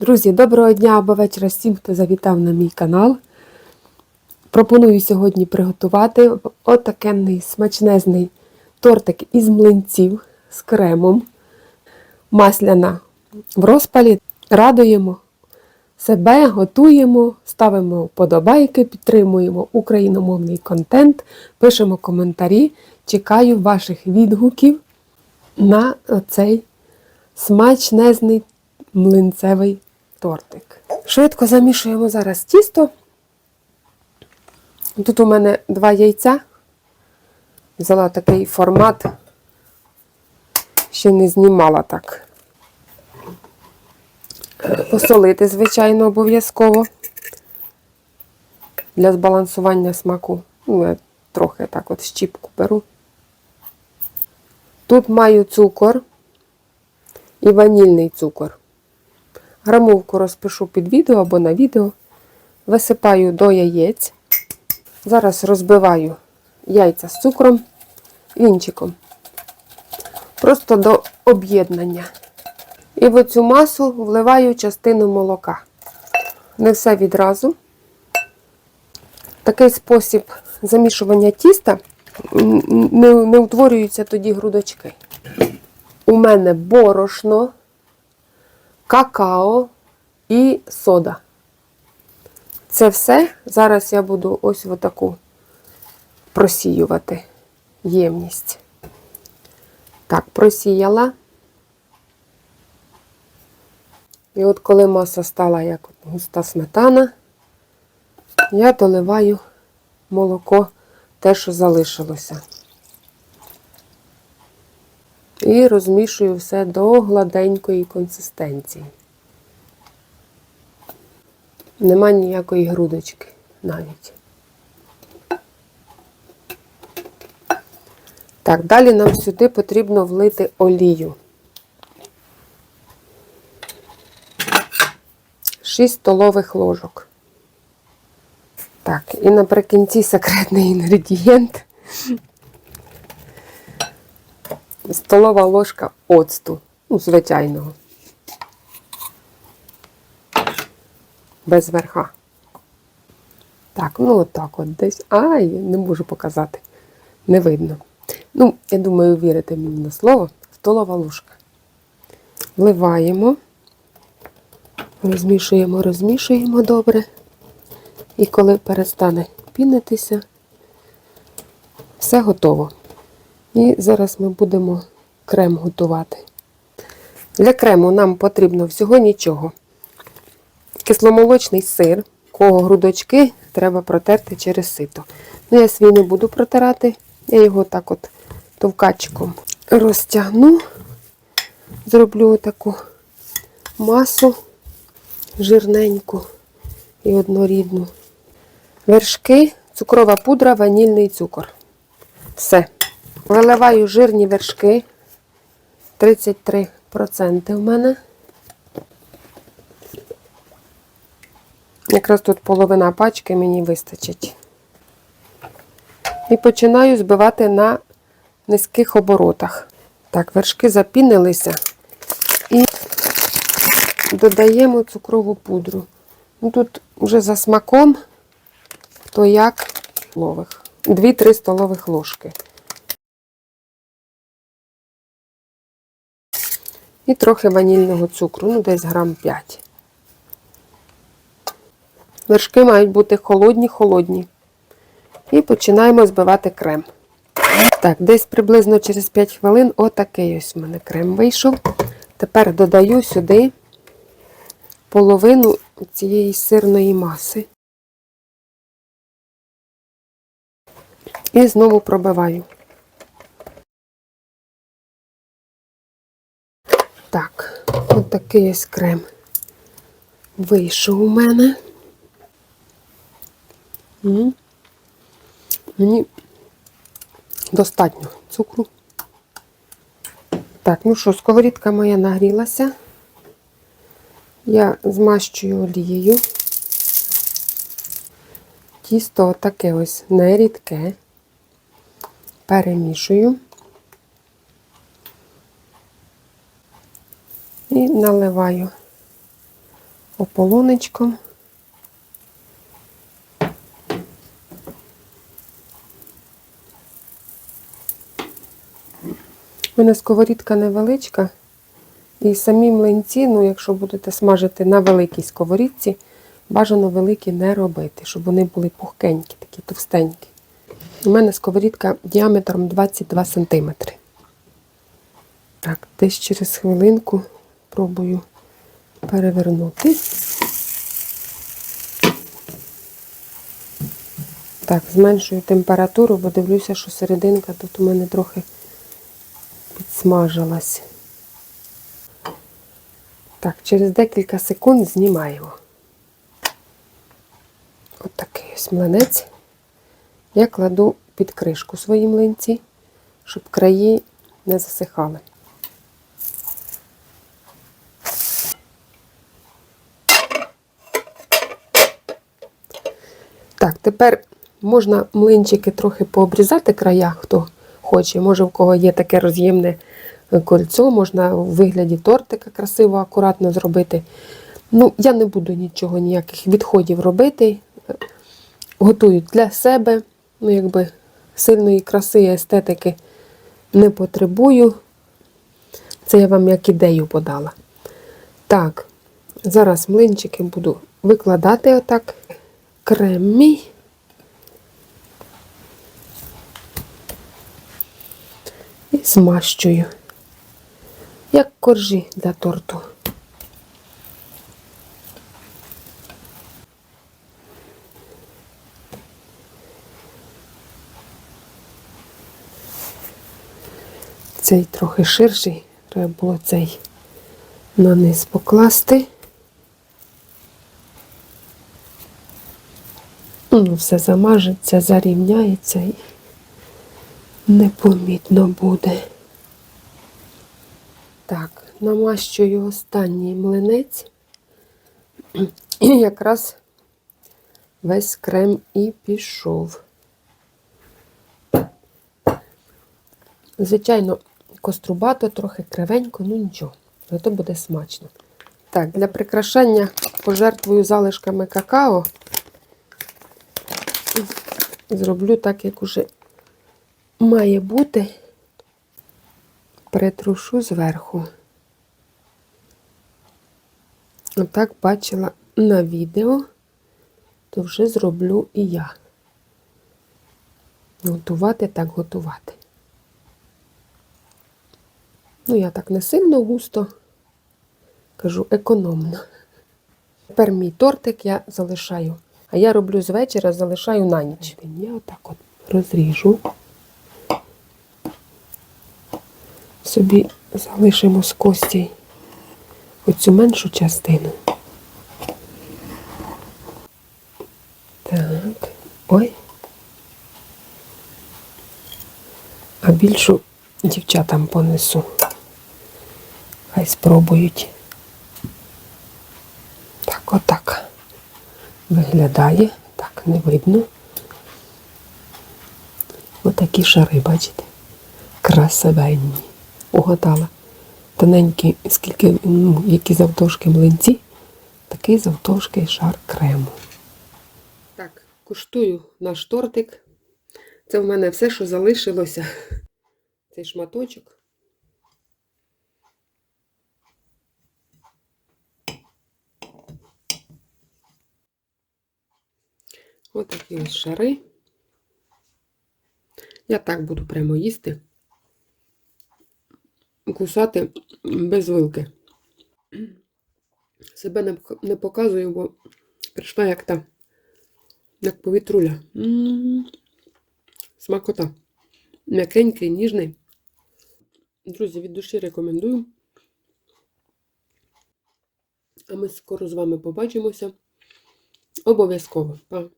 Друзі, доброго дня або вечора всім, хто завітав на мій канал. Пропоную сьогодні приготувати отакенний смачнезний тортик із млинців з кремом. Масляна в розпалі. Радуємо себе, готуємо, ставимо вподобайки, підтримуємо україномовний контент, пишемо коментарі. Чекаю ваших відгуків на цей смачнезний млинцевий тортик. Швидко замішуємо зараз тісто. Тут у мене два яйця. Взяла такий формат, ще не знімала так. Посолити, звичайно, обов'язково для збалансування смаку. Ну, я трохи так от щіпку беру. Тут маю цукор і ванільний цукор. Грамовку розпишу під відео або на відео. Висипаю до яєць. Зараз розбиваю яйця з цукром вінчиком. Просто до об'єднання. І в цю масу вливаю частину молока. Не все відразу. Такий спосіб замішування тіста не, не утворюються тоді грудочки. У мене борошно, какао і сода. Це все зараз я буду ось в таку просіювати ємність. Так, просіяла. І от коли маса стала як густа сметана, я доливаю молоко, те, що залишилося. І розмішую все до гладенької консистенції. Нема ніякої грудочки навіть. Так, далі нам сюди потрібно влити олію. 6 столових ложок. Так, і наприкінці секретний інгредієнт. Столова ложка оцту, ну, звичайного. Без верха. Так, ну отак от десь. Ай, не можу показати. Не видно. Ну, я думаю, вірите мені на слово. Столова ложка. Вливаємо, розмішуємо, розмішуємо добре. І коли перестане пінитися, все готово. І зараз ми будемо крем готувати. Для крему нам потрібно всього нічого. Кисломолочний сир, кого грудочки треба протерти через сито. Ну, я свій не буду протирати, я його так от товкачком розтягну, зроблю таку масу жирненьку і однорідну. Вершки, цукрова пудра, ванільний цукор. Все. Виливаю жирні вершки. 33% в мене. Якраз тут половина пачки мені вистачить. І починаю збивати на низьких оборотах. Так, вершки запінилися і додаємо цукрову пудру. Ну, Тут вже за смаком, то як столових. 2-3 столових ложки. І трохи ванільного цукру, ну десь грам 5. Вершки мають бути холодні-холодні. І починаємо збивати крем. Так, десь приблизно через 5 хвилин отакий ось у мене крем вийшов. Тепер додаю сюди половину цієї сирної маси. І знову пробиваю. Так, такий ось крем вийшов у мене. Мені достатньо цукру. Так, ну що, сковорідка моя нагрілася. Я змащую олією. Тісто таке ось нерідке. Перемішую. І наливаю ополонечком. У мене сковорідка невеличка. І самі млинці, ну, якщо будете смажити на великій сковорідці, бажано великі не робити, щоб вони були пухкенькі, такі товстенькі. У мене сковорідка діаметром 22 см. Так, десь через хвилинку пробую перевернути. Так, зменшую температуру, бо дивлюся, що серединка тут у мене трохи підсмажилась. Так, через декілька секунд знімаємо. От такий ось млинець. Я кладу під кришку свої млинці, щоб краї не засихали. Так, тепер можна млинчики трохи пообрізати края, хто хоче. Може, в кого є таке роз'ємне кольцо, можна у вигляді тортика красиво, акуратно зробити. Ну, я не буду нічого, ніяких відходів робити. Готую для себе. Ну, якби сильної краси і естетики не потребую. Це я вам як ідею подала. Так, зараз млинчики буду викладати отак. Крем. І змащую, як коржі для торту. Цей трохи ширший, треба було цей на низ покласти. Ну, все замажеться, зарівняється і непомітно буде. Так, намащую останній млинець. І якраз весь крем і пішов. Звичайно, кострубато, трохи кривенько, ну нічого, зато буде смачно. Так, для прикрашання пожертвую залишками какао. Зроблю так, як уже має бути. Притрушу зверху. Отак бачила на відео, то вже зроблю і я. Готувати так готувати. Ну, я так не сильно густо, кажу, економно. Тепер мій тортик я залишаю. А я роблю з вечора, залишаю на ніч. Я отак от розріжу. Собі залишимо з кості оцю меншу частину. Так, ой. А більшу дівчатам понесу. Хай спробують. Так, отак виглядає, так не видно. Отакі шари, бачите? Красивенні. Угадала. Тоненькі, скільки, ну, які завтовшки млинці, такий завтовшки шар крему. Так, куштую наш тортик. Це в мене все, що залишилося. Цей шматочок. Ось такі ось шари. Я так буду прямо їсти, кусати без вилки. Себе не показую, бо прийшла як та, як повітруля. М -м -м. Смакота. М'якенький, ніжний. Друзі, від душі рекомендую. А ми скоро з вами побачимося. Обов'язково. Па!